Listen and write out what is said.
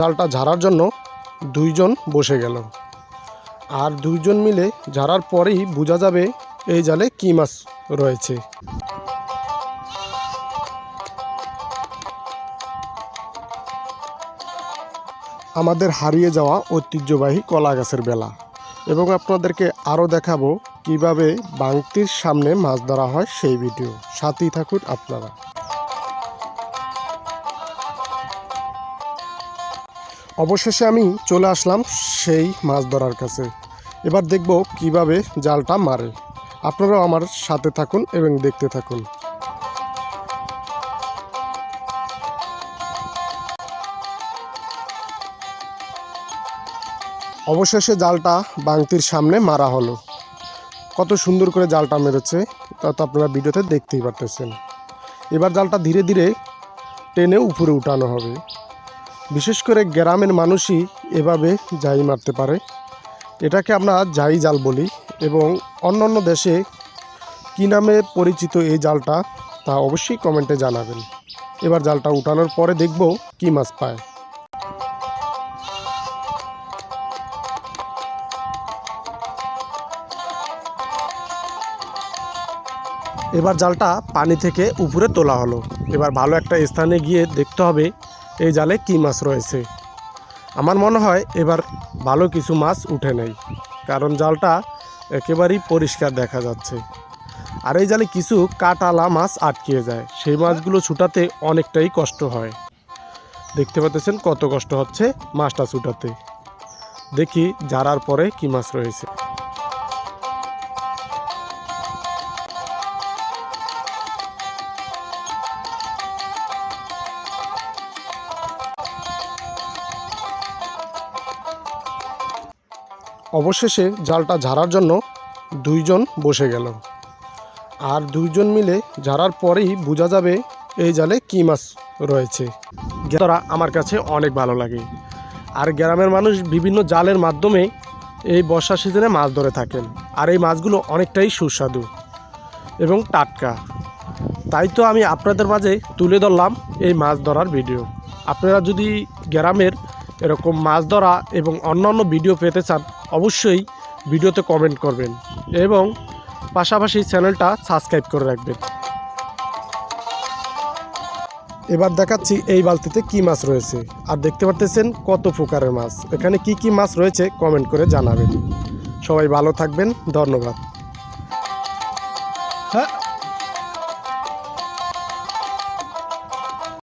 জালটা ঝাড়ার জন্য দুইজন বসে গেল। আর দুইজন মিলে ঝাড়ার পরেই বোঝা যাবে এই জালে কী মাছ রয়েছে। আমাদের হারিয়ে যাওয়া ঐতিহ্যবাহী কলা গাছের বেলা। এবং আপনাদেরকে আরও দেখাবো কীভাবে বাংতির সামনে মাছ ধরা হয় সেই ভিডিও। সাথেই থাকুন আপনারা। অবশেষে আমি চলে আসলাম সেই মাছ ধরার কাছে। এবার দেখব কীভাবে জালটা মারে। আপনারাও আমার সাথে থাকুন এবং দেখতে থাকুন। অবশেষে জালটা বাংতির সামনে মারা হলো। কত সুন্দর করে জালটা মেরেছে, তা তো আপনারা ভিডিওতে দেখতেই পারতেছেন। এবার জালটা ধীরে ধীরে টেনে উপরে উঠানো হবে। বিশেষ করে গ্রামের মানুষই এভাবে জাই মারতে পারে। এটাকে আমরা জাই জাল বলি এবং অন্যান্য দেশে কী নামে পরিচিত এই জালটা তা অবশ্যই কমেন্টে জানাবেন। এবার জালটা উঠানোর পরে দেখব কী মাছ পায়। এবার জালটা পানি থেকে উপরে তোলা হলো। এবার ভালো একটা স্থানে গিয়ে দেখতে হবে এই জালে কী মাছ রয়েছে? আমার মনে হয় এবার ভালো কিছু মাছ উঠে নেই, কারণ জালটা একেবারেই পরিষ্কার দেখা যাচ্ছে। আর এই জালে কিছু কাটালা মাছ আটকিয়ে যায়, সেই মাছগুলো ছুটাতে অনেকটাই কষ্ট হয়। দেখতে পাচ্ছেন কত কষ্ট হচ্ছে মাছটা ছুটাতে। দেখি জারার পরে কি মাছ রয়েছে। অবশেষে জালটা ঝাড়ার জন্য দুইজন বসে গেল। আর দুইজন মিলে ঝাড়ার পরেই বোঝা যাবে এই জালে কী মাছ রয়েছে। ধরা আমার কাছে অনেক ভালো লাগে। আর গ্রামের মানুষ বিভিন্ন জালের মাধ্যমে এই বর্ষা সিজনে মাছ ধরে থাকেন। আর এই মাছগুলো অনেকটাই সুস্বাদু এবং টাটকা। তাই তো আমি আপনাদের মাঝে তুলে ধরলাম এই মাছ ধরার ভিডিও। আপনারা যদি গ্রামের এরকম মাছ ধরা এবং অন্যান্য ভিডিও পেতে চান, অবশ্যই ভিডিওতে কমেন্ট করবেন এবং পাশাপাশি চ্যানেলটা সাবস্ক্রাইব করে রাখবেন। এবার দেখাচ্ছি এই বালতিতে কি মাছ রয়েছে। আর দেখতে পারতেছেন কত প্রকারের মাছ। এখানে কি কি মাছ রয়েছে কমেন্ট করে জানাবেন। সবাই ভালো থাকবেন, ধন্যবাদ। হ্যাঁ